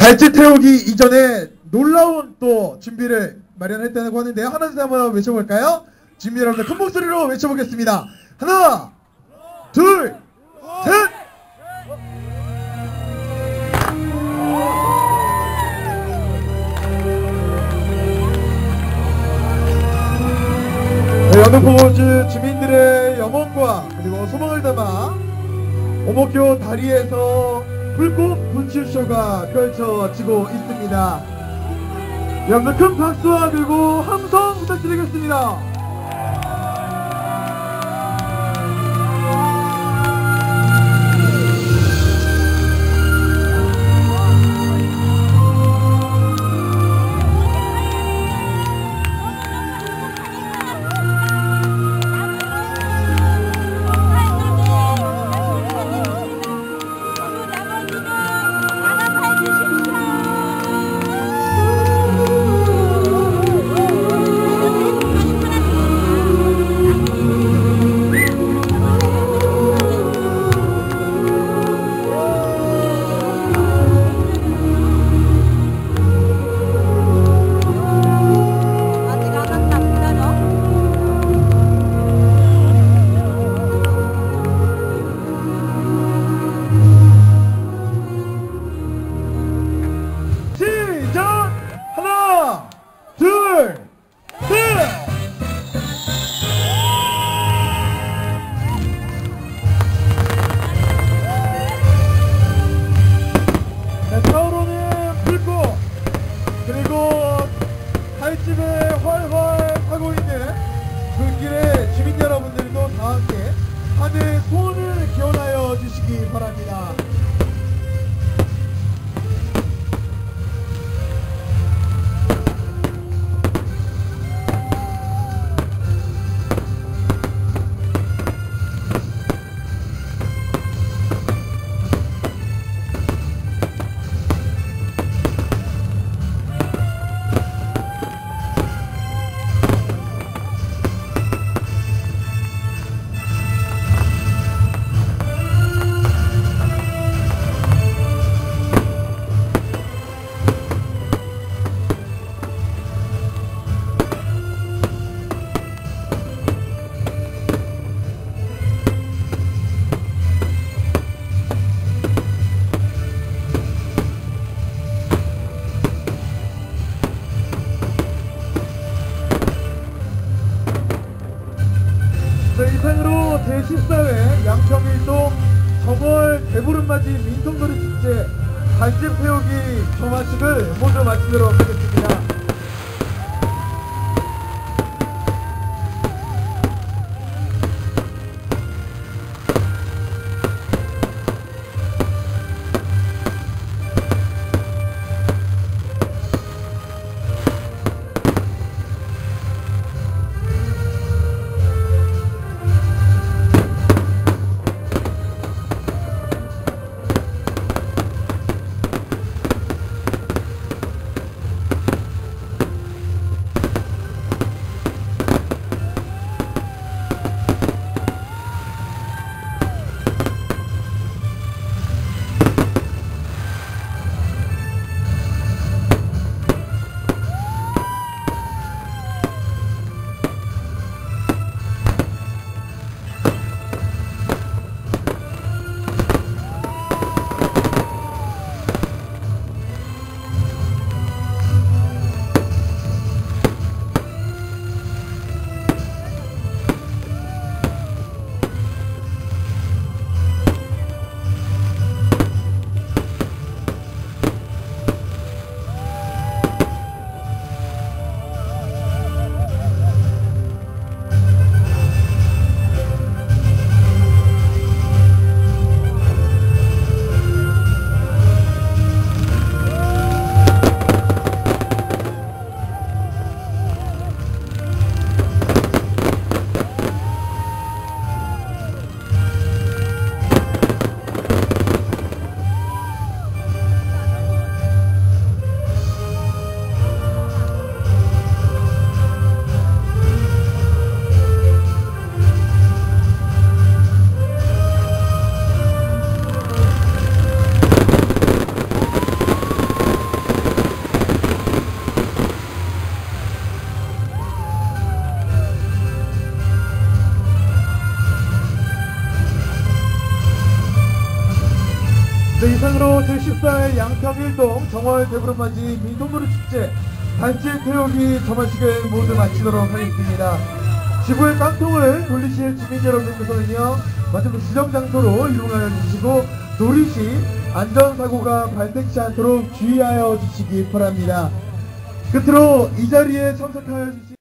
달지 태우기 이전에 놀라운 또 준비를 마련했다고 하는데요. 하나 둘셋 한번 외쳐볼까요? 준비 여러분들 큰 목소리로 외쳐보겠습니다. 하나, 둘, 셋. 네, 연호포즈 주민들의 영혼과 그리고 소망을 담아 오목교 다리에서 불꽃 분출쇼가 펼쳐지고 있습니다. 여러분들 큰 박수와 그리고 함성 부탁드리겠습니다. 칼집에 활활 타고 있는 불길에 주민 여러분들도 다 함께 하늘 소원을 기원하여 주시기 바랍니다. 대보름맞이 민통놀이 축제 달집 태우기 종합식을 모두 마치도록 하겠습니다. 네, 이상으로 제14회 양평일동 정월 대구름맞이 민속놀이 축제 단체 태우기 점화식을 모두 마치도록 하겠습니다. 지구의 깡통을 돌리실 주민 여러분께서는요, 마지막 지정 장소로 이동하여 주시고, 놀이 시 안전사고가 발생치 않도록 주의하여 주시기 바랍니다. 끝으로 이 자리에 참석하여 주신